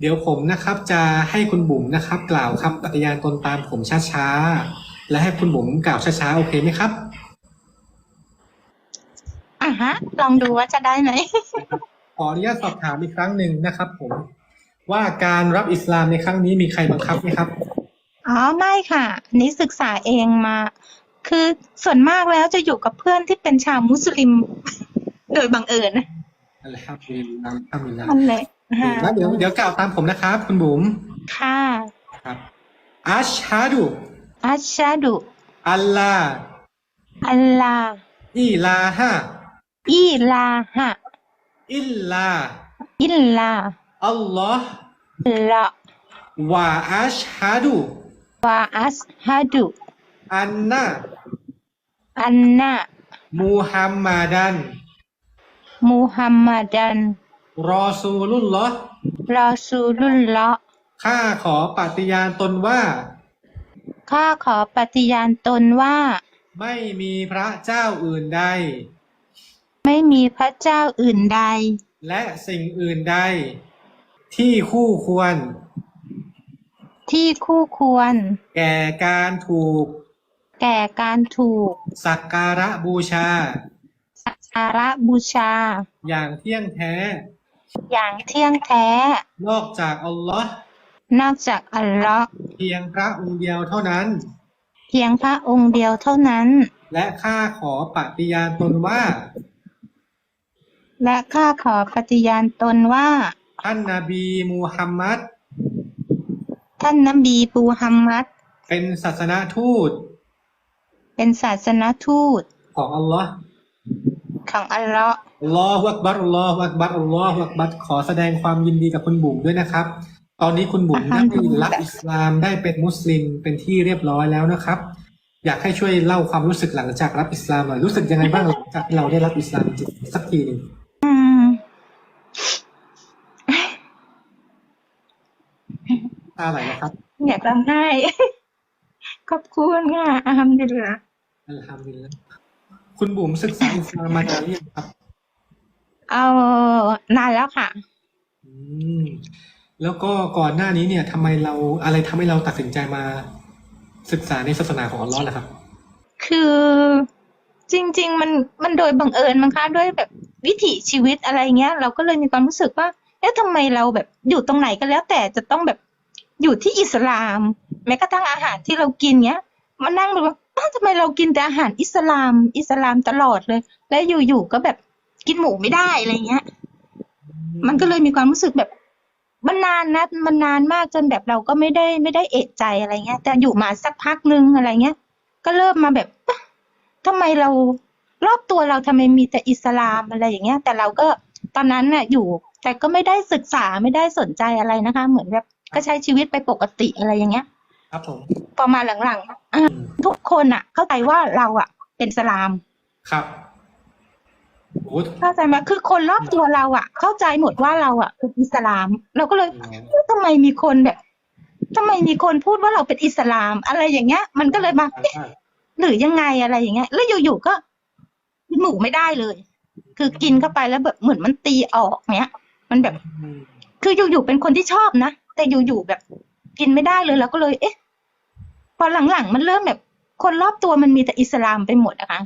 เดี๋ยวผมนะครับจะให้คุณบุ๋มนะครับ กล่าวคำปฏิญาณตนตามผมช้าๆ และให้คุณบุ๋มกล่าวช้าๆ โอเคไหมครับ อะฮะ ลองดูว่าจะได้ไหม ขออนุญาตสอบถามอีกครั้งหนึ่งนะครับผม ว่าการรับอิสลามในครั้งนี้มีใครบังคับไหมครับ อ๋อ ไม่ค่ะอันนี้ศึกษาเองมา คือส่วนมากแล้วจะอยู่กับเพื่อนที่เป็นชาวมุสลิม โดยบังเอิญนะอัลฮัมดุลิลลาห์อัลฮัมดุลิลลาห์มันเลยฮะ แล้วเดี๋ยวเดี๋ยวกล่าวตามผมนะครับ คุณบุ๋มค่ะครับอัชฮะดุอัชชาดุอัลลาอัลลาอิลาฮะอีลาฮะอิลลาอิลลาอัลลอฮ์ละวะอัชฮะดุวาอัสฮะดุอันนะอันนะมูฮัมมัดันมูฮัมมัดัน รอซูลุลลอฮ์รอซูลุลลอฮ์ข้าขอปฏิญาณตนว่า ข้าขอปฏิญาณตนว่า ไม่มีพระเจ้าอื่นใด ไม่มีพระเจ้าอื่นใด และสิ่งอื่นใด ที่คู่ควร ที่คู่ควร แก่การถูก แก่การถูก สักการะบูชา สักการะบูชา อย่างเที่ยงแท้ อย่างเที่ยงแท้ นอกจากอัลลอฮ์นอกจากอัลลอฮ์เพียงพระองค์เดียวเท่านั้น เพียงพระองค์เดียวเท่านั้น และข้าขอปฏิญาณตนว่า และข้าขอปฏิญาณตนว่า ท่านนาบีมูฮัมมัดท่านนบีปูฮัมมัดเป็นศาสนทูต เป็นศาสนทูตของอัลลอฮ์ ของอัลลอฮ์อัลลอฮฺอักบัรอัลลอฮฺอักบัรอัลลอฮฺอักบัรขอแสดงความยินดีกับคุณบุ๋มด้วยนะครับ ตอนนี้คุณบุ๋มได้รับอิสลามได้เป็นมุสลิมเป็นที่เรียบร้อยแล้วนะครับ อยากให้ช่วยเล่าความรู้สึกหลังจากรับอิสลามหน่อยรู้สึกยังไงบ้างหลังจากที่เราได้รับอิสลามจริงๆสักทีหนึ่งอืมตาไหลนะครับอยากร้องไห้ขอบคุณค่ะอัลฮัมดุลิลละอัลฮัมดุลิลละ คุณบุ๋มศึกษาอิสลามมานานหรือยังครับ เอานานแล้วค่ะ อืม แล้วก็ก่อนหน้านี้เนี่ยทำไมเราอะไรทำให้เราตัดสินใจมาศึกษาในศาสนาของอัลลอฮ์ล่ะครับ คือจริง ๆ มันมันโดยบังเอิญมั้งคะด้วยแบบวิถีชีวิตอะไรเงี้ย เราก็เลยมีความรู้สึกว่าเอ๊ะทำไมเราแบบอยู่ตรงไหนก็แล้ว แต่จะต้องแบบอยู่ที่อิสลาม แม้กระทั่งอาหารที่เรากินเงี้ยมานั่งดูว่าอ้าว ทำไมเรากินแต่อาหารอิสลาม อิสลามตลอดเลย แล้วอยู่ๆก็แบบกินหมูไม่ได้อะไรเงี้ย มันก็เลยมีความรู้สึกแบบมันนานนะมันนานมากจนแบบเราก็ไม่ได้ไม่ได้เอะใจอะไรเงี้ย แต่อยู่มาสักพักนึงอะไรเงี้ย ก็เริ่มมาแบบเอ๊ะทำไมเรารอบตัวเราทำไมมีแต่อิสลามอะไรอย่างเงี้ย แต่เราก็ตอนนั้นน่ะอยู่ แต่ก็ไม่ได้ศึกษาไม่ได้สนใจอะไรนะคะ เหมือนแบบก็ใช้ชีวิตไปปกติอะไรอย่างเงี้ย ครับผมพอมาหลังๆอะ ทุกคนอะเข้าใจว่าเราอะเป็นอิสลาม ครับโอ้โหเข้าใจไหมคือคนรอบตัวเราอะเข้าใจหมดว่าเราอะเป็นอิสลาม เราก็เลยเอ๊ะทำไมมีคนแบบทำไมมีคนพูดว่าเราเป็นอิสลาม อะไรอย่างเงี้ย มันก็เลยมาเอ๊ะหรือยังไงอะไรอย่างเงี้ย แล้วอยู่ๆก็กินหมูไม่ได้เลย คือกินเข้าไปแล้วแบบเหมือนมันตีออกเนี้ย มันแบบอืมคืออยู่ๆเป็นคนที่ชอบนะแต่อยู่ๆแบบกินไม่ได้เลยแล้วก็เลย เอ๊ะพอหลังๆมันเริ่มแบบ คนรอบตัวมันมีแต่อิสลามไปหมดอะค่ะ